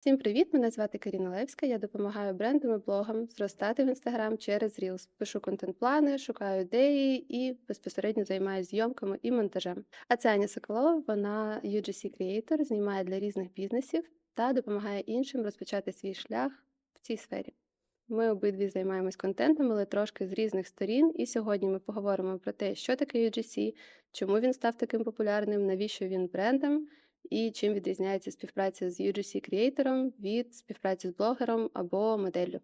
Всім привіт! Мене звати Каріна Левська. Я допомагаю брендам і блогам зростати в інстаграм через Reels. Пишу контент-плани, шукаю ідеї і безпосередньо займаюся зйомками і монтажем. А це Аня Соколова, вона UGC Creator, знімає для різних бізнесів та допомагає іншим розпочати свій шлях в цій сфері. Ми обидві займаємось контентом, але трошки з різних сторін. І сьогодні ми поговоримо про те, що таке UGC, чому він став таким популярним, навіщо він брендам, і чим відрізняється співпраця з UGC креатором від співпраці з блогером або моделлю.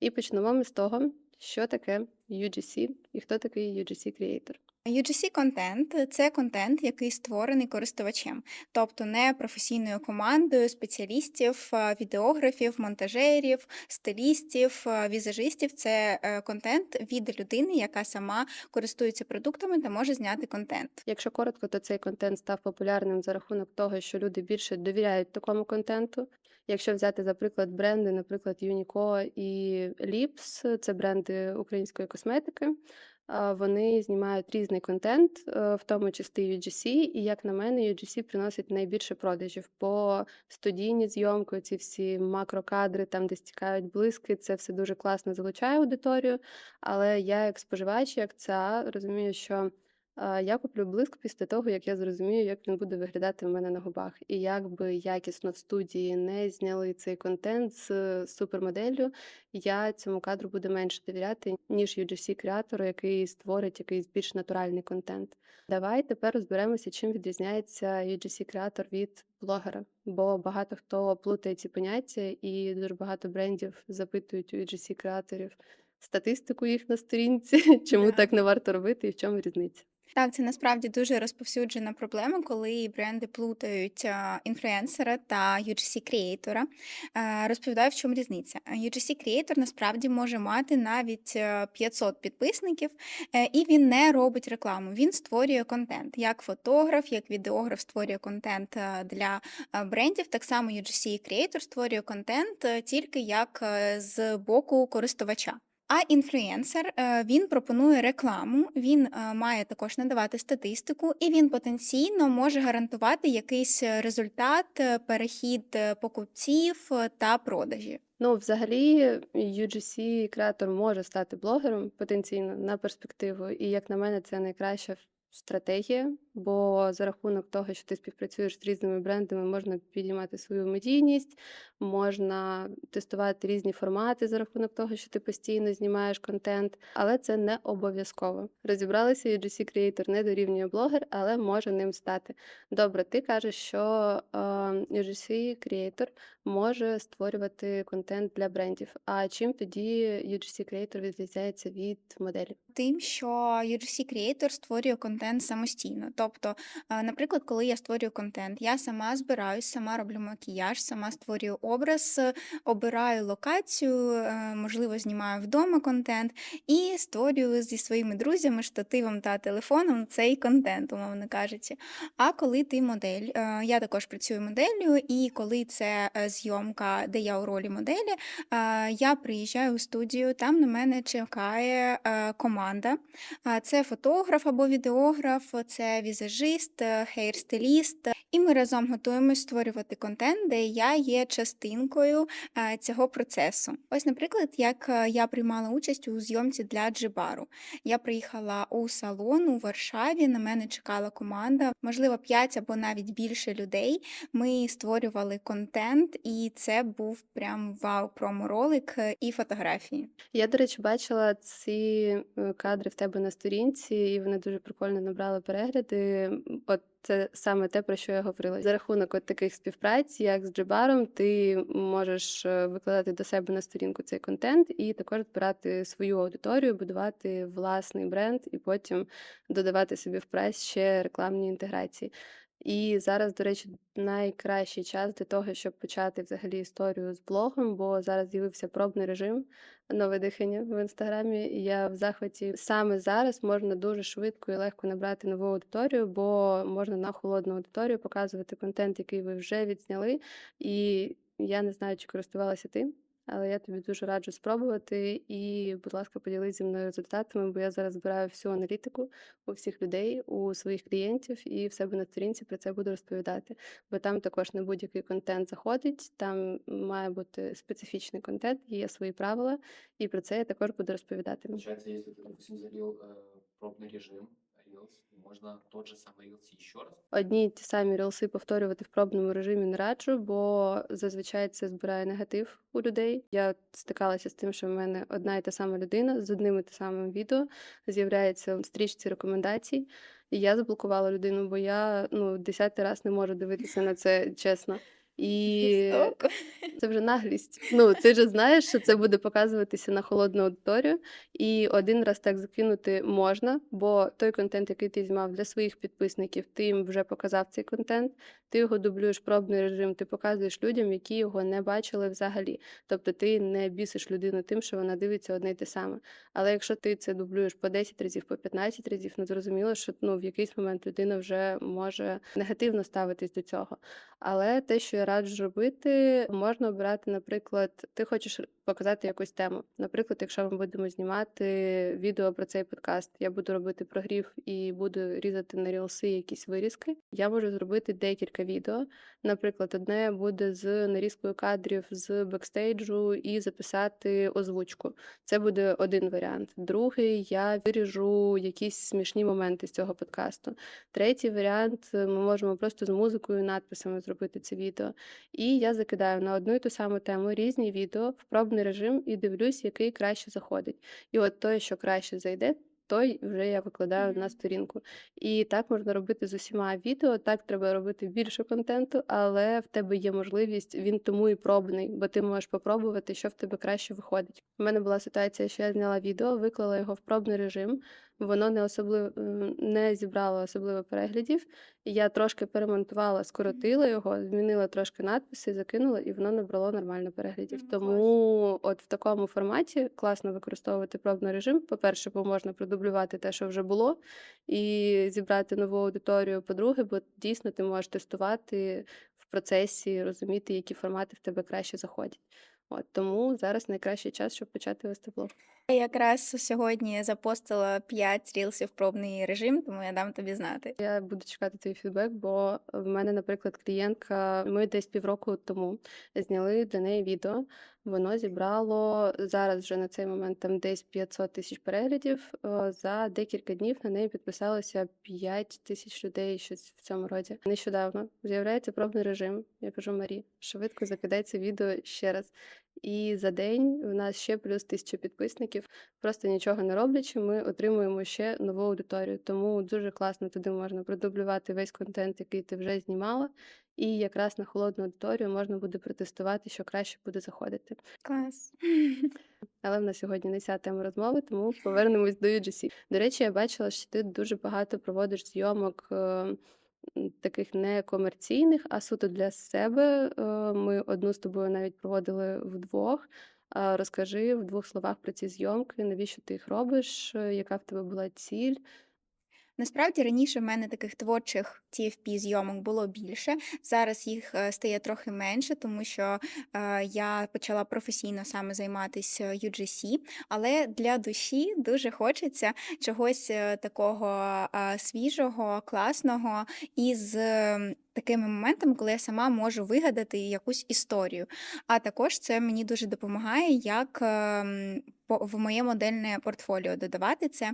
І почнемо ми з того, що таке UGC і хто такий UGC Creator. UGC контент це контент, який створений користувачем, тобто не професійною командою спеціалістів, відеографів, монтажерів, стилістів, візажистів. Це е, контент від людини, яка сама користується продуктами та може зняти контент. Якщо коротко, то цей контент став популярним за рахунок того, що люди більше довіряють такому контенту. Якщо взяти за приклад бренди, наприклад, Uniqlo і Lips, це бренди української косметики. Вони знімають різний контент, е, в тому числі UGC, і як на мене, UGC приносить найбільше продажів, бо студійні зйомки, ці всі макрокадри, там де стікають блиски, це все дуже класно залучає аудиторію. Але я, як споживач, як ця, розумію, що я куплю блиск після того, як я зрозумію, як він буде виглядати в мене на губах. І як би якісно в студії не зняли цей контент з е, супермоделлю, я цьому кадру буду менше довіряти, ніж UGC-креатору, який створить якийсь більш натуральний контент. Давай тепер розберемося, чим відрізняється UGC-креатор від блогера. Бо багато хто плутає ці поняття, і дуже багато брендів запитують у UGC-креаторів статистику їх на сторінці, чому Да. так не варто робити і в чому різниця. Так, це насправді дуже розповсюджена проблема, коли бренди плутають а, інфлюенсера та UGC креатора. Розповідаю, в чому різниця. UGC креатор насправді може мати навіть е, 500 підписників, е, і він не робить рекламу. Він створює контент. Як фотограф, як відеограф створює контент е, для е, брендів. Так само UGC креатор створює контент е, тільки як е, з боку користувача. А інфлюенсер е, він пропонує рекламу, він е, має також надавати статистику, і він потенційно може гарантувати якийсь е, результат, перехід покупців та продажі. Ну, взагалі, UGC-креатор може стати блогером потенційно на перспективу, і як на мене, це найкраща стратегія, бо за рахунок того, що ти співпрацюєш з різними брендами, можна підіймати свою медійність, можна тестувати різні формати за рахунок того, що ти постійно знімаєш контент, але це не обов'язково. Розібралися, UGC-креатор не дорівнює блогер, але може ним стати. Добре, ти кажеш, що е, UGC-креатор може створювати контент для брендів. А чим тоді UGC Creator відрізняється від моделі? Тим, що UGC Creator створює контент самостійно. Тобто, е, наприклад, коли я створюю контент, я сама збираюсь, сама роблю макіяж, сама створюю образ, е, обираю локацію, е, можливо, знімаю вдома контент і створюю зі своїми друзями, штативом та телефоном цей контент, умовно кажучи. А коли ти модель, я також працюю моделлю, і коли це зйомка, де я у ролі моделі, я приїжджаю у студію, там на мене чекає е, команда. Це фотограф або відеограф, це візажист, е, хейрстиліст. І ми разом готуємось створювати контент, де я є частинкою е, цього процесу. Ось, наприклад, як е, я приймала участь у зйомці для Джибару. Я приїхала у салон у Варшаві. На мене чекала команда, можливо, 5 або навіть більше людей. Ми створювали контент, і це був прям вау промо-ролик е, і фотографії. Я, до речі, бачила ці кадри в тебе на сторінці, і вони дуже прикольно набрали перегляди. От це саме те, про що я говорила. За рахунок от таких співпраць, як з Джибаром, ти можеш е, викладати до себе на сторінку цей контент і також збирати свою аудиторію, будувати власний бренд і потім додавати собі в прайс ще рекламні інтеграції. І зараз, до речі, найкращий час для того, щоб почати взагалі історію з блогом, бо зараз з'явився пробний режим, нове дихання в інстаграмі. І я в захваті саме зараз можна дуже швидко і легко набрати нову аудиторію, бо можна на холодну аудиторію показувати контент, який ви вже відзняли. І я не знаю, чи користувалася ти. Але я тобі дуже раджу спробувати і, будь ласка, поділись зі мною результатами, бо я зараз збираю всю аналітику у всіх людей, у своїх клієнтів і в себе на сторінці про це буду розповідати. Бо там також не будь-який контент заходить, там має бути специфічний контент, є свої правила, і про це я також буду розповідати. Получается, если ты, допустим, залил э, пробный режим Reels, можно тот же самый Reels еще раз? Одні ті самі рілси повторювати в пробному режимі не раджу, бо зазвичай це збирає негатив у людей. Я стикалася з тим, що в мене одна і та сама людина з одним і те самим відео з'являється в стрічці рекомендацій. І я заблокувала людину, бо я ну десятий раз не можу дивитися на це чесно. І Жорстоко. це вже наглість. Ну, ти ж знаєш, що це буде показуватися на холодну аудиторію, і один раз так закинути можна, бо той контент, який ти знімав для своїх підписників, ти їм вже показав цей контент, ти його дублюєш пробний режим, ти показуєш людям, які його не бачили взагалі. Тобто ти не бісиш людину тим, що вона дивиться одне й те саме. Але якщо ти це дублюєш по 10 разів, по 15 разів, ну зрозуміло, що ну в якийсь момент людина вже може негативно ставитись до цього. Але те, що я раджу робити, можна обирати, наприклад, ти хочеш показати якусь тему. Наприклад, якщо ми будемо знімати відео про цей подкаст, я буду робити прогрів і буду різати на рілси якісь вирізки. Я можу зробити декілька відео. Наприклад, одне буде з нарізкою кадрів з бекстейджу і записати озвучку. Це буде один варіант. Другий я виріжу якісь смішні моменти з цього подкасту. Третій варіант ми можемо просто з музикою і надписами зробити це відео. І я закидаю на одну і ту саму тему різні відео в пробний режим і дивлюсь, який краще заходить. І от той, що краще зайде. Той вже я викладаю на сторінку. І так можна робити з усіма відео. Так треба робити більше контенту, але в тебе є можливість, він тому і пробний, бо ти можеш попробувати, що в тебе краще виходить. У мене була ситуація, що я зняла відео, виклала його в пробний режим. Воно не особливо не зібрало особливо переглядів. Я трошки перемонтувала, скоротила його, змінила трошки надписи, закинула, і воно набрало нормально переглядів. Тому от в такому форматі класно використовувати пробний режим. По-перше, бо можна продублювати те, що вже було, і зібрати нову аудиторію. По-друге, бо дійсно ти можеш тестувати в процесі, розуміти, які формати в тебе краще заходять. От тому зараз найкращий час, щоб почати вести блог. Я якраз сьогодні запостила 5 рілсів пробний режим, тому я дам тобі знати. Я буду чекати твій фідбек, бо в мене, наприклад, клієнтка, ми десь півроку тому зняли для неї відео. Воно зібрало зараз вже на цей момент там десь 500 тисяч переглядів. Е, За декілька днів на неї підписалося 5 тисяч людей щось в цьому році. Нещодавно з'являється пробний режим. Я кажу Марі, швидко закидай це відео ще раз. І за день в нас ще плюс тисяча підписників. Просто нічого не роблячи, ми отримуємо ще нову аудиторію. Тому дуже класно туди можна продублювати весь контент, який ти вже знімала. І якраз на холодну аудиторію можна буде протестувати, що краще буде заходити. Клас. Але в нас сьогодні не ця тема розмови, тому повернемось до UGC. До речі, я бачила, що ти дуже багато проводиш зйомок. Таких не комерційних, а суто для себе. Е, Ми одну з тобою навіть проводили вдвох. Розкажи в двох словах про ці зйомки, навіщо ти їх робиш, е, яка в тебе була ціль. Насправді раніше в мене таких творчих TFP зйомок було більше. Зараз їх е, стає трохи менше, тому що е, я почала професійно саме займатися UGC, але для душі дуже хочеться чогось е, такого е, свіжого, класного із е, такими моментами, коли я сама можу вигадати якусь історію. А також це мені дуже допомагає, як ем, в моє модельне портфоліо додавати це.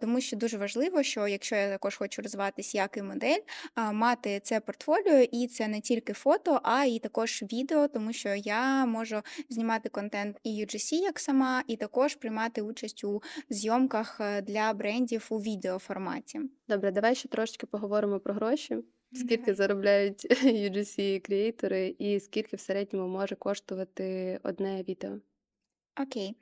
Тому що дуже важливо, що якщо я також хочу розвиватись як і модель, мати це портфоліо, і це не тільки фото, а і також відео, тому що я можу знімати контент і UGC як сама, і також приймати участь у зйомках е, для брендів у відеоформаті. Добре, давай ще трошечки поговоримо про гроші. Скільки заробляють UGC креатори, і скільки в середньому може коштувати одне відео? Окей.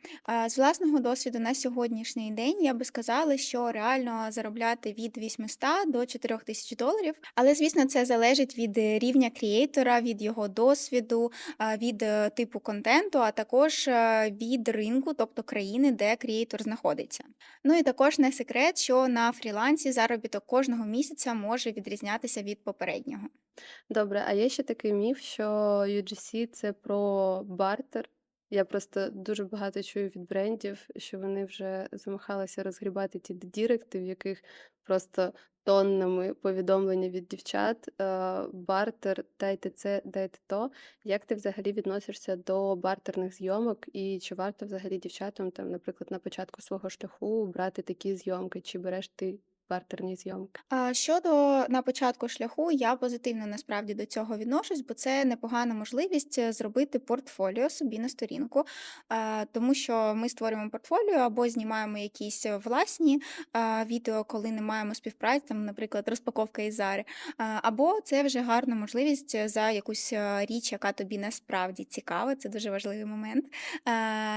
З власного досвіду на сьогоднішній день я би сказала, що реально заробляти від 800 до 4000 доларів. Але, звісно, це залежить від рівня креатора, від його досвіду, від е, типу контенту, а також е, від ринку, тобто країни, де креатор знаходиться. Ну і також не секрет, що на фрілансі заробіток кожного місяця може відрізнятися від попереднього. Добре, а є ще такий міф, що UGC це про бартер. Я просто дуже багато чую від брендів, що вони вже замахалися розгрібати ті діректи, в яких просто тоннами повідомлення від дівчат, е, бартер, дайте це, дайте то. Як ти взагалі відносишся до бартерних зйомок, і чи варто взагалі дівчатам, там, наприклад, на початку свого шляху брати такі зйомки, чи береш ти бартерні зйомки? А щодо на початку шляху, я позитивно насправді до цього відношусь, бо це непогана можливість е, зробити портфоліо собі на сторінку, тому що ми створюємо портфоліо або знімаємо якісь е, власні відео, коли не маємо співпраці, там, наприклад, розпаковка із Зари, або це вже гарна можливість е, за якусь річ, яка тобі насправді цікава, це дуже важливий момент.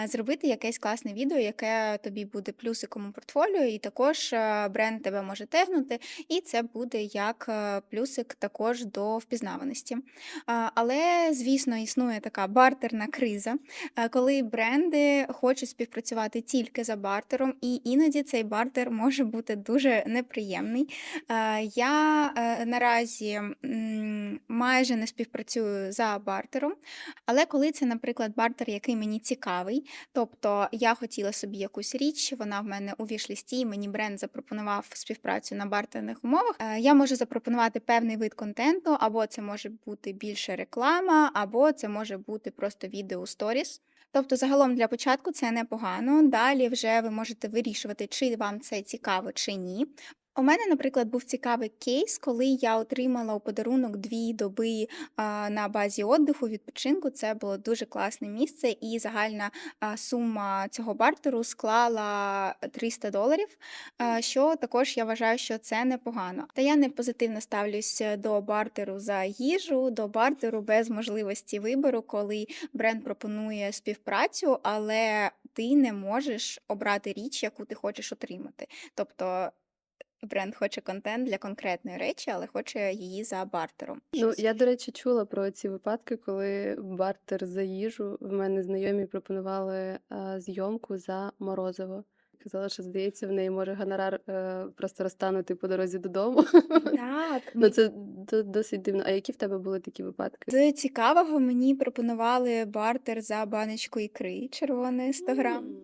Зробити якесь класне відео, яке тобі буде плюсиком у портфоліо, і також бренд тебе може тегнути, і це буде як е, плюсик також до впізнаваності. Але, звісно, існує така бартерна криза, е, коли бренди хочуть співпрацювати тільки за бартером, і іноді цей бартер може бути дуже неприємний. Е, Я наразі майже не співпрацюю за бартером, але коли це, наприклад, бартер, який мені цікавий, тобто я хотіла собі якусь річ, вона в мене у вішлісті, і мені бренд запропонував співпрацю на бартерних умовах. е, Я можу запропонувати певний вид контенту, або це може бути більше реклама, або це може бути просто відео сторіс. Тобто, загалом для початку це непогано. Далі вже ви можете вирішувати, чи вам це цікаво, чи ні. У мене, наприклад, був цікавий кейс, коли я отримала у подарунок дві доби на базі отдиху, відпочинку. Це було дуже класне місце, і загальна сума цього бартеру склала 300 доларів. Що також я вважаю, що це непогано. Та я не позитивно ставлюсь до бартеру за їжу, до бартеру без можливості вибору, коли бренд пропонує співпрацю, але ти не можеш обрати річ, яку ти хочеш отримати. Тобто бренд хоче контент для конкретної речі, але хоче її за бартером. Ну, я, до речі, чула про ці випадки, коли бартер за їжу. В мене знайомі пропонували а, зйомку за морозиво. Казала, що здається, в неї може гонорар е, просто розтанути по дорозі додому. Так, Ну, це до- досить дивно. А які в тебе були такі випадки? З цікавого мені пропонували бартер за баночку ікри червоної 100 грам. М.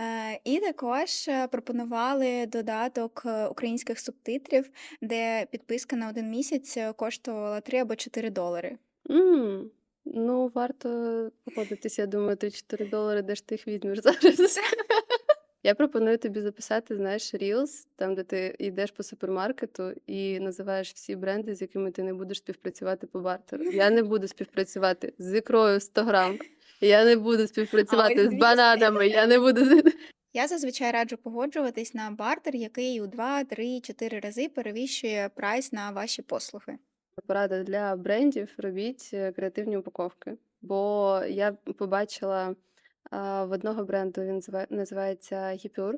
Е, І також е, пропонували додаток е, українських субтитрів, де підписка на один місяць коштувала 3 або 4 долари. М. Ну, варто погодитися, я думаю, 3-4 долари, де ж ти їх візьмеш зараз. Я пропоную тобі записати, знаєш, Reels, там, де ти йдеш по супермаркету і називаєш всі бренди, з якими ти не будеш співпрацювати по бартеру. Я не буду співпрацювати з ікрою 100 грам. Я не буду співпрацювати з бананами. Я не буду Я зазвичай раджу погоджуватись на бартер, який у 2, 3, 4 рази перевищує прайс на ваші послуги. порада для брендів: робіть е, креативні упаковки. Бо я побачила в одного бренду, він назива- називається Гіпюр.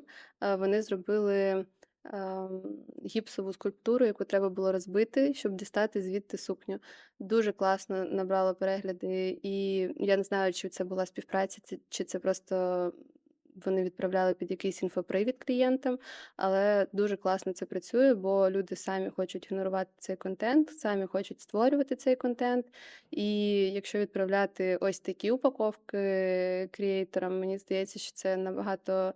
Вони зробили гіпсову скульптуру, яку треба було розбити, щоб дістати звідти сукню. Дуже класно набрало перегляди, і я не знаю, чи це була співпраця, чи- це просто. Вони відправляли під якийсь інфопривід клієнтам, але дуже класно це працює, бо люди самі хочуть генерувати цей контент, самі хочуть створювати цей контент. І якщо відправляти ось такі упаковки крієйторам, мені здається, що це набагато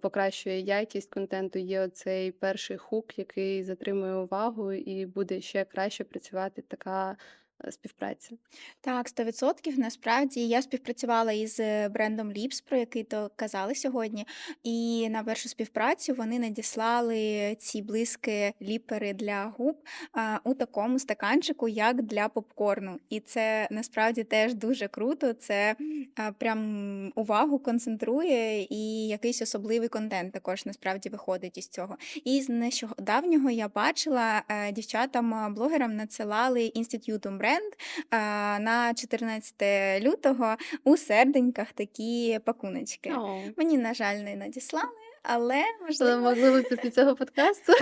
покращує якість контенту. Є оцей перший хук, який затримує увагу, і буде ще краще працювати така е, співпраця. Так, 100%. Насправді я співпрацювала із е, брендом Lips, про який то казали сьогодні. І на першу співпрацю вони надіслали ці блиски ліпери для губ у такому стаканчику, як для попкорну. І це насправді теж дуже круто. Це прям увагу концентрує, і якийсь особливий контент також насправді виходить із цього. І з нещодавнього я бачила, е, дівчатам-блогерам надсилали інститутом бренд а, на 14 лютого у серденьках такі пакуночки. Мені, на жаль, не надіслали, але можливо. можливо після цього подкасту.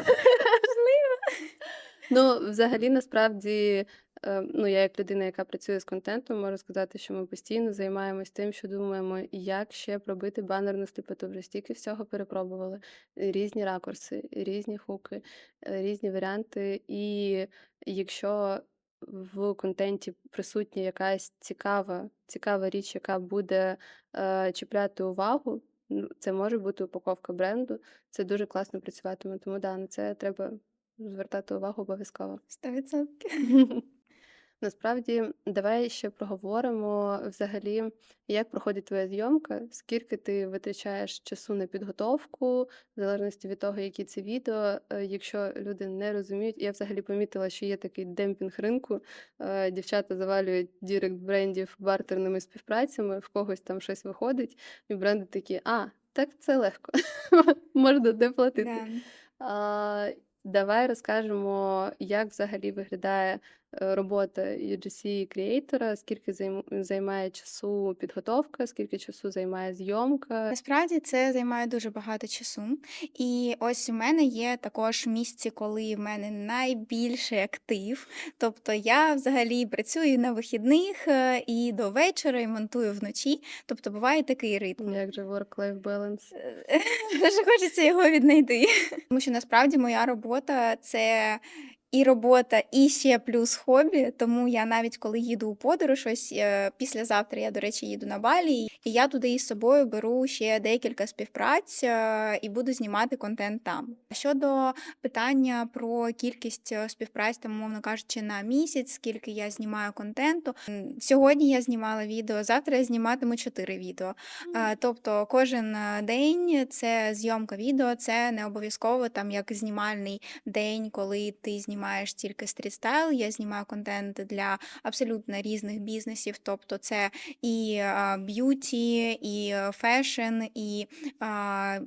Ну, взагалі, насправді, е, ну, я як людина, яка працює з контентом, можу сказати, що ми постійно займаємось тим, що думаємо, як ще пробити банерну сліпоту. Вже стільки всього перепробували. Різні ракурси, різні хуки, е, різні варіанти. І якщо в контенті присутня якась цікава, цікава річ, яка буде е, чіпляти увагу. Ну, це може бути упаковка бренду. Це дуже класно працюватиме. Тому да, на це треба звертати увагу обов'язково. 100%. Насправді, давай ще проговоримо взагалі, як проходить твоя зйомка, скільки ти витрачаєш часу на підготовку, в залежності від того, які це відео. Е, Якщо люди не розуміють, я взагалі помітила, що є такий демпінг ринку. Е, Дівчата завалюють дірект брендів бартерними співпрацями, в когось там щось виходить, і бренди такі, а, так це легко, можна не платити. Давай розкажемо, як взагалі виглядає робота UGC креатора, скільки займ- займає часу підготовка, скільки часу займає зйомка. Насправді це займає дуже багато часу. І ось у мене є також місці, коли в мене найбільший актив. Тобто я взагалі працюю на вихідних е, і до вечора, і монтую вночі. Тобто буває такий ритм. Як же work-life balance? Е, Дуже хочеться його віднайти. Тому що насправді моя робота це і робота, і ще плюс хобі. Тому я навіть коли їду у подорож, ось е, післязавтра я, до речі, їду на Балі, і я туди із собою беру ще декілька співпраць е, і буду знімати контент там. Щодо питання про кількість е, співпраць, там, умовно кажучи, на місяць, скільки я знімаю контенту. Сьогодні я знімала відео, завтра я зніматиму 4 відео. Е, Тобто кожен день це зйомка відео, це не обов'язково там як знімальний день, коли ти знімаєш тільки стрітстайл. Я знімаю контент для абсолютно різних бізнесів. Тобто це і б'юті, і фешн, і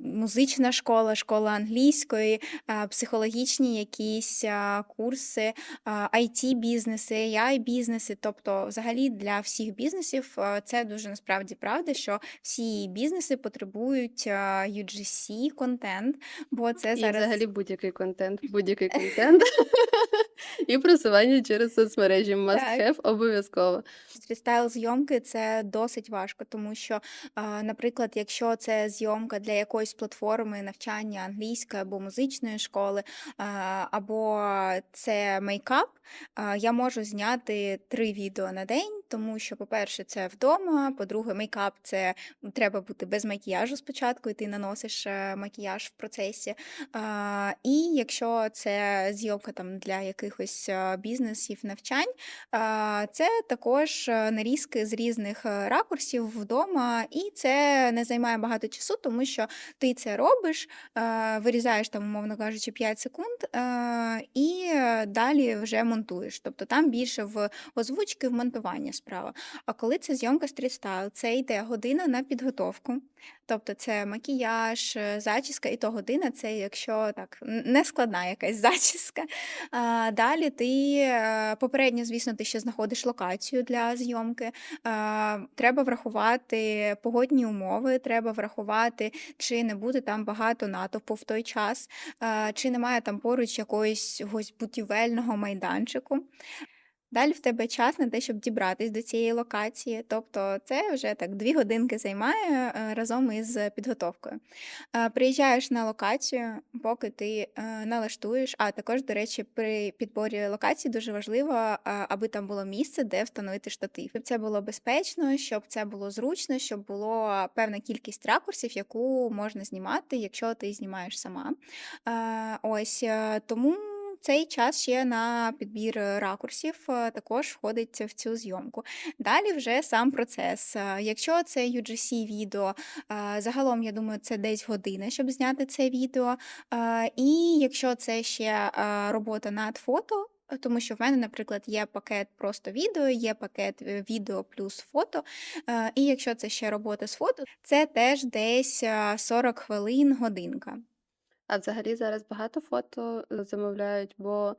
музична школа, школа англійської, психологічні якісь курси, it бізнеси, ai бізнеси. Тобто, взагалі для всіх бізнесів це дуже насправді правда, що всі бізнеси потребують UGC контент, бо це І взагалі будь-який контент, будь-який контент. І просування через соцмережі must have обов'язково. стрістайл зйомки це досить важко, тому що, наприклад, якщо це зйомка для якоїсь платформи навчання англійської або музичної школи, або це мейкап, я можу зняти три відео на день, тому що, по-перше, це вдома. По-друге, мейкап це треба бути без макіяжу спочатку, і ти наносиш е, макіяж в процесі. І якщо це зйомка там для якихось е, бізнесів, навчань. Це також е, нарізки з різних ракурсів вдома, і це не займає багато часу, тому що ти це робиш, вирізаєш там, умовно кажучи, 5 секунд, і далі вже монтуєш. Тобто там більше в озвучки, в монтування справа. А коли це зйомка стрітстайл, це йде година на підготовку. Тобто це макіяж, е, зачіска, і то година це якщо так не складна якась зачіска. А, Далі ти е, попередньо, звісно, ти ще знаходиш локацію для зйомки. А, Треба врахувати погодні умови, треба врахувати, чи не буде там багато натовпу в той час, а, чи немає там поруч якогось будівельного майданчику. Далі в тебе час на те, щоб дібратись до цієї локації. Тобто це вже так дві годинки займає е, разом із підготовкою. Е, Приїжджаєш на локацію, поки ти е, налаштуєш. А також, до речі, при підборі локації дуже важливо, аби там було місце, де встановити штатив. Щоб це було безпечно, щоб це було зручно, щоб було певна кількість ракурсів, яку можна знімати, якщо ти знімаєш сама. Ось тому. Цей час ще на підбір е, ракурсів е, також входить в цю зйомку. Далі вже сам процес. Е, Якщо це UGC відео, загалом, я думаю, це десь година, щоб зняти це відео. І якщо це ще робота над фото. Тому що в мене, наприклад, є пакет просто відео, є пакет відео плюс фото. І якщо це ще робота з фото, це теж десь е, 40 хвилин, годинка. А взагалі зараз багато фото е, замовляють, бо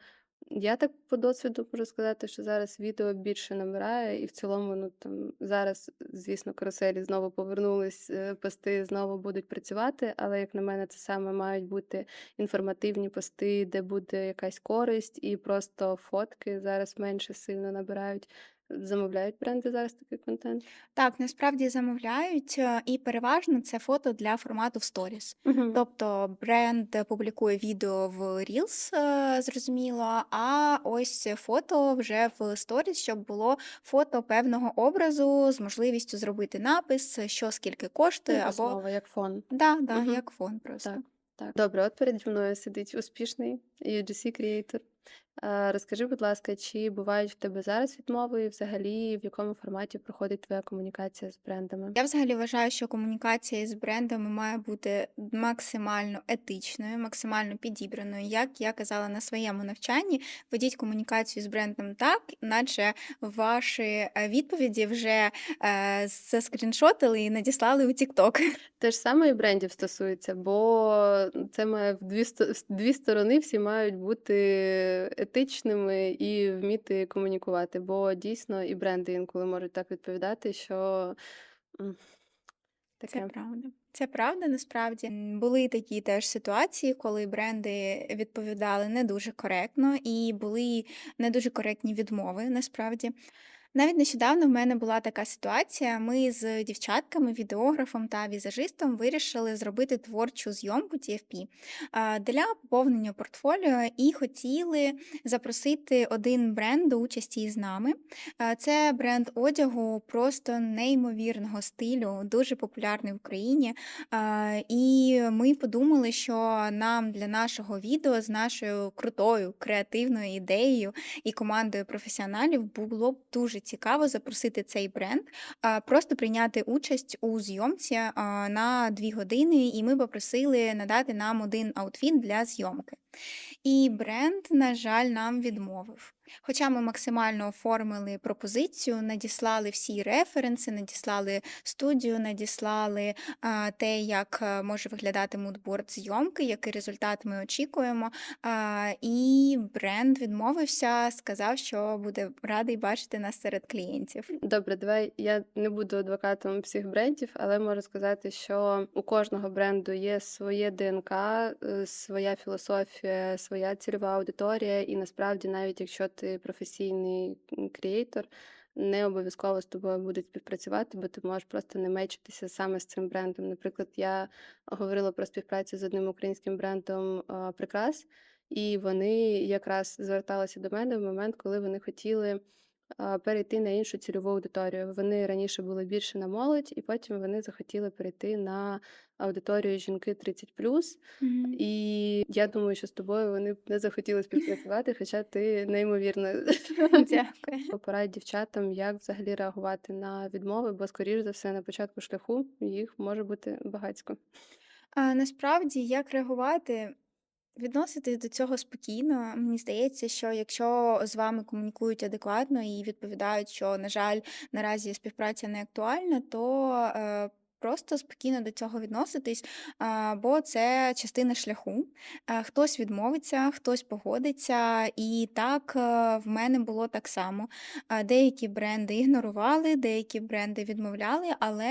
я так по досвіду можу сказати, що зараз відео більше набирає, і в цілому, ну там зараз, звісно, каруселі знову повернулись, е, пости знову будуть працювати, але як на мене, це саме мають бути інформативні пости, де буде якась користь, і просто фотки зараз менше сильно набирають. Замовляють бренди зараз такий контент? Так, насправді замовляють, е, і переважно це фото для формату в сторіс. Мгм. Тобто бренд публікує відео в Reels, е, зрозуміло, а ось фото вже в сторіс, щоб було фото певного образу з можливістю зробити напис, що скільки коштує, або основа, як фон. да, да, Мгм. як фон просто. Так, так. Добре, от переді мною сидить успішний UGC креатор. Розкажи, будь ласка, чи бувають в тебе зараз відмови, і взагалі в якому форматі проходить твоя комунікація з брендами? Я взагалі вважаю, що комунікація з брендами має бути максимально етичною, максимально підібраною. Як я казала на своєму навчанні, ведіть комунікацію з брендом так, наче ваші е, відповіді вже е, заскріншотили і надіслали у TikTok. Те ж саме і брендів стосується, бо це має в дві, сто- в дві сторони, всі мають бути етичними і вміти комунікувати. Бо дійсно і бренди інколи можуть так відповідати, що таке. Це правда. Це правда, насправді. Були такі теж ситуації, коли бренди відповідали не дуже коректно, і були не дуже коректні відмови, насправді. Навіть нещодавно в мене була така ситуація. Ми з дівчатками, відеографом та візажистом вирішили зробити творчу зйомку TFP для поповнення портфоліо і хотіли запросити один бренд до участі із нами. Це бренд одягу просто неймовірного стилю, дуже популярний в Україні. І ми подумали, що нам для нашого відео з нашою крутою креативною ідеєю і командою професіоналів було б дуже цікаво запросити цей бренд, просто прийняти участь у зйомці на дві години, і ми попросили надати нам один аутфіт для зйомки. І бренд, на жаль, нам відмовив. Хоча ми максимально оформили пропозицію, надіслали всі референси, надіслали студію, надіслали те, як е, може виглядати мудборд зйомки, який результат ми очікуємо. І бренд відмовився, сказав, що буде радий бачити нас серед клієнтів. Добре, давай я не буду адвокатом всіх брендів, але можу сказати, що у кожного бренду є своє ДНК, е, своя філософія, своя цільова аудиторія, і насправді, навіть якщо ти професійний креатор, не обов'язково з тобою будуть співпрацювати, бо ти можеш просто не мечитися саме з цим брендом. Наприклад, я говорила про співпрацю з одним українським брендом Прикрас, і вони якраз зверталися до мене в момент, коли вони хотіли перейти на іншу цільову аудиторію. Вони раніше були більше на молодь, і потім вони захотіли перейти на аудиторію жінки 30+. І я думаю, що з тобою вони б не захотіли співпрацювати, хоча ти неймовірна. Дякую. Порадь дівчатам, як взагалі реагувати на відмови, бо, скоріш за все, на початку шляху їх може бути багатько. А насправді, як реагувати? Відноситись до цього спокійно. Мені здається, що якщо з вами комунікують адекватно і відповідають, що, на жаль, наразі співпраця не актуальна, то е, просто спокійно до цього відноситись, бо це частина шляху. Е, Хтось відмовиться, хтось погодиться, і так е, в мене було так само. Е, Деякі бренди ігнорували, деякі бренди відмовляли, але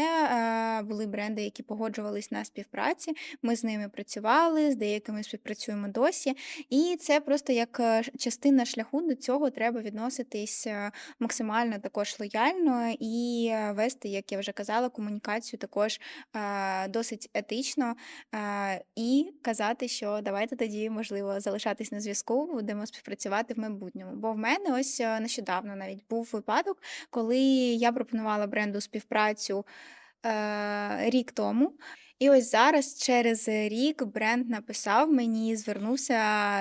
були бренди, які погоджувались на співпраці. Ми з ними працювали, з деякими співпрацюємо досі. І це просто як частина шляху до цього треба відноситись максимально також лояльно і вести, як я вже казала, комунікацію також досить етично і казати, що давайте тоді, можливо, залишатись на зв'язку, будемо співпрацювати в майбутньому. Бо в мене ось е, нещодавно навіть був випадок, коли я пропонувала бренду співпрацю е, рік тому. І ось зараз, через рік, бренд написав мені, звернувся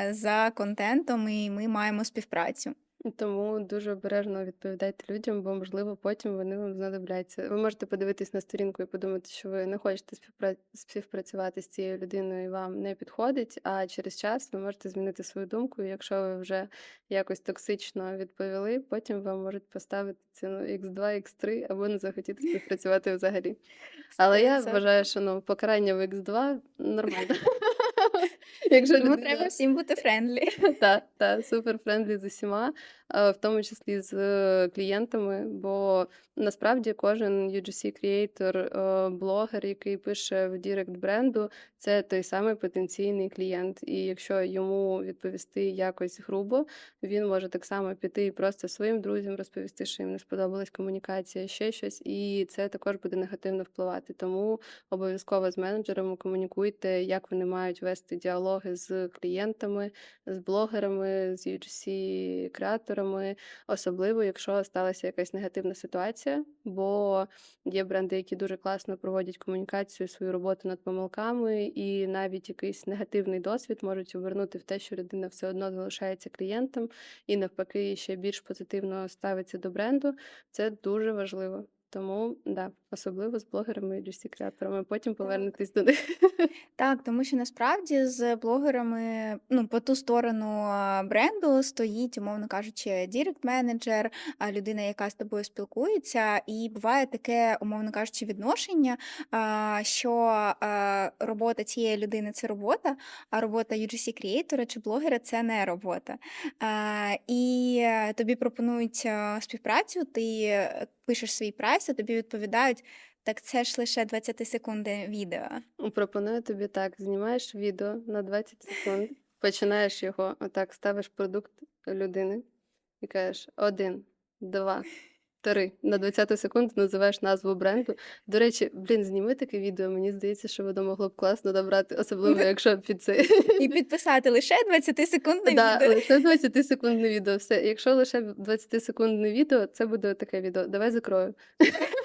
за контентом, і ми маємо співпрацю. Тому дуже обережно відповідайте людям, бо можливо потім вони вам знадобляться. Ви можете подивитись на сторінку і подумати, що ви не хочете співпра... співпрацювати з цією людиною і вам не підходить. А через час ви можете змінити свою думку. І якщо ви вже якось токсично відповіли, потім вам можуть поставити ціну X2, X3 або не захотіти співпрацювати взагалі. Але я 100%. вважаю, що ну покарання в X2 нормально. Якщо Тому людина- треба всім бути френдлі. Так, та, супер френдлі з усіма. Е, в тому числі з е, клієнтами. Бо насправді кожен UGC creator, е, блогер, який пише в Дірект бренду, це той самий потенційний клієнт. І якщо йому відповісти якось грубо, він може так само піти і просто своїм друзям розповісти, що їм не сподобалась комунікація, ще щось, і це також буде негативно впливати. Тому обов'язково з менеджерами комунікуйте, як вони мають вести діалоги з клієнтами, з блогерами, з UGC-креаторами, особливо, якщо сталася якась негативна ситуація, бо є бренди, які дуже класно проводять комунікацію, свою роботу над помилками, і навіть якийсь негативний досвід можуть обернути в те, що людина все одно залишається клієнтом, і навпаки ще більш позитивно ставиться до бренду. Це дуже важливо. Тому да, особливо з блогерами і UGC-креаторами. Потім повернетесь до них. Так, тому що насправді з блогерами, ну, по ту сторону бренду стоїть, умовно кажучи, дірект-менеджер, людина, яка з тобою спілкується, і буває таке, умовно кажучи, відношення, що робота цієї людини це робота, а робота UGC-креатора чи блогера це не робота. І е, тобі пропонують співпрацю, ти е, пишеш свій прайс, а тобі відповідають. Так це ж лише 20 секунди відео. Пропоную тобі так: знімаєш відео на 20 секунд, починаєш його, отак ставиш продукт людини і кажеш один, два, три. На 20 секунд називаєш назву бренду. До речі, блін, зніми таке відео. Мені здається, що воно могло б класно добрати, особливо якщо під це. І підписати лише 20 секундне Да, відео. лише 20 секундне відео. Все. Якщо лише 20 секундне відео, це буде таке відео. Давай закрою.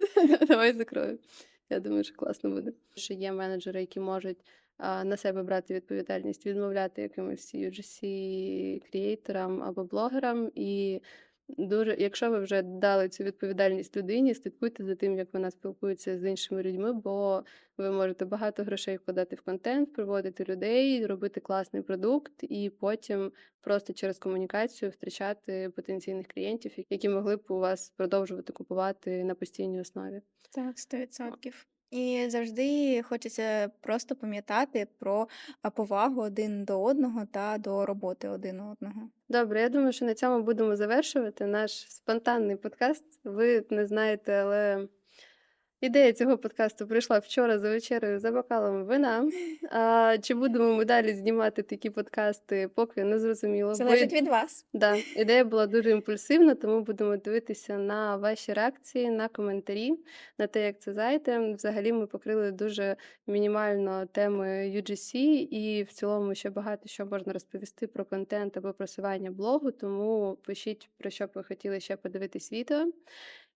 Давай закрою. Я думаю, що класно буде. Що є менеджери, які можуть а, на себе брати відповідальність, відмовляти якимось UGC-креаторам або блогерам. І дуже, якщо ви вже дали цю відповідальність людині, слідкуйте за тим, як вона спілкується з іншими людьми, бо ви можете багато грошей вкладати в контент, приводити людей, робити класний продукт, і потім просто через комунікацію втрачати потенційних клієнтів, які могли б у вас продовжувати купувати на постійній основі. Так, 100%. І завжди хочеться просто пам'ятати про повагу один до одного та до роботи один одного. Добре, я думаю, що на цьому будемо завершувати наш спонтанний подкаст. Ви не знаєте, але ідея цього подкасту прийшла вчора за вечерею за бокалом вина. А, чи будемо ми далі знімати такі подкасти, поки не зрозуміло. Бо Залежить від вас. Да, ідея була дуже імпульсивна, тому будемо дивитися на ваші реакції, на коментарі, на те, як це зайде. Взагалі ми покрили дуже мінімально теми UGC, і в цілому ще багато що можна розповісти про контент або просування блогу. Тому пишіть про що б ви хотіли ще подивитись відео,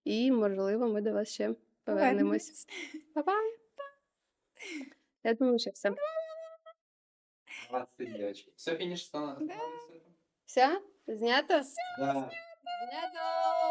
і можливо ми до вас ще повернемось. Па-па! Я думаю, що все. 20 девочки. Все, финиш стало. Да. Все? Знято? Да. Знято!